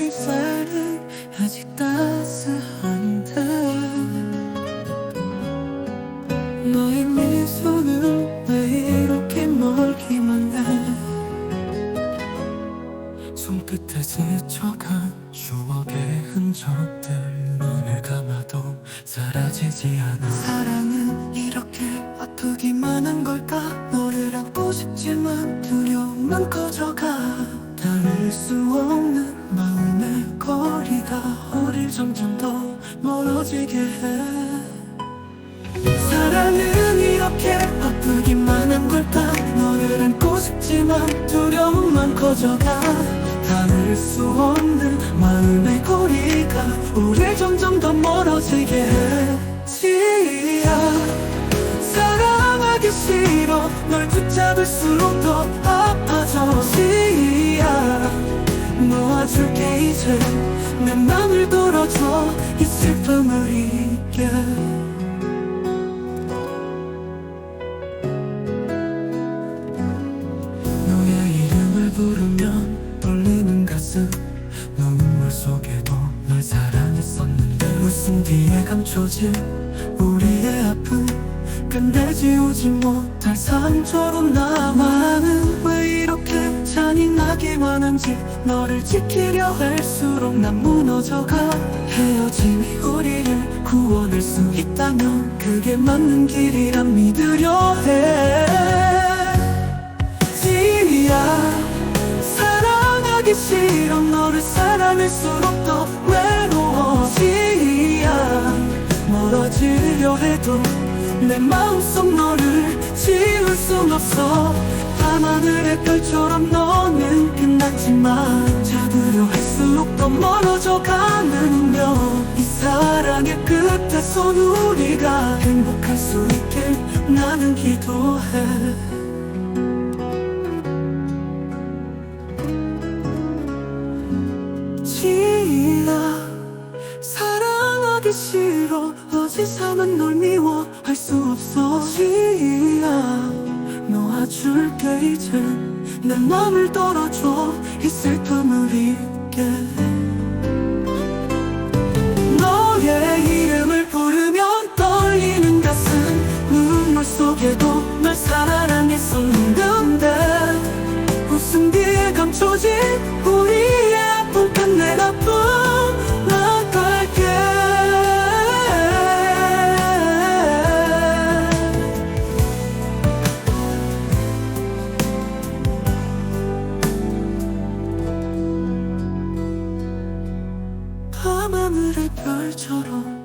햇살은 아직 따스한데 너의 미소는 왜 이렇게 멀기만 해 손끝에 스쳐간 추억의 흔적들 눈을 감아도 사라지지 않아 사랑은 이렇게 아프기만 한 걸까 너를 안고 싶지만 두려움만 커져가 닿을 수 없는 점점 더 멀어지게 해. 사랑은 이렇게 아프기만 한 걸까? 너를 안고 싶지만 두려움만 커져가. 닿을 수 없는 마음의 거리가 우릴 점점 더 멀어지게 해. 지야 사랑하기 싫어. 널 붙잡을수록 더 아파져. 지야 놓아줄게 이제. 내 맘을 돌아줘 이 슬픔을 잊게 너의 이름을 부르면 떨리는 가슴. 눈물 속에도 널 사랑했었는데 웃음 뒤에 감춰진 우리의 아픔. 끝내 지우지 못할 상처로 남아는 한지 너를 지키려 할수록 난 무너져가 헤어짐이 우리를 구원할 수 있다면 그게 맞는 길이란 믿으려 해. 지야 사랑하기 싫어 너를 사랑할수록 더 외로워. 지야 멀어지려 해도 내 마음속 너를 지울 순 없어. 밤하늘의 별처럼 멀어져 가는 운명 이 사랑의 끝에선 우리가 행복할 수 있길 나는 기도해. 지나 사랑하기 싫어 어지sam은 널 미워 할 수 없어. 지야 놓아줄게 이제. 내 맘을 떨어줘 사랑했었는데 웃음 뒤에 감춰진 우리의 아픔 끝내 아픔. 나갈게. 밤하늘의 별처럼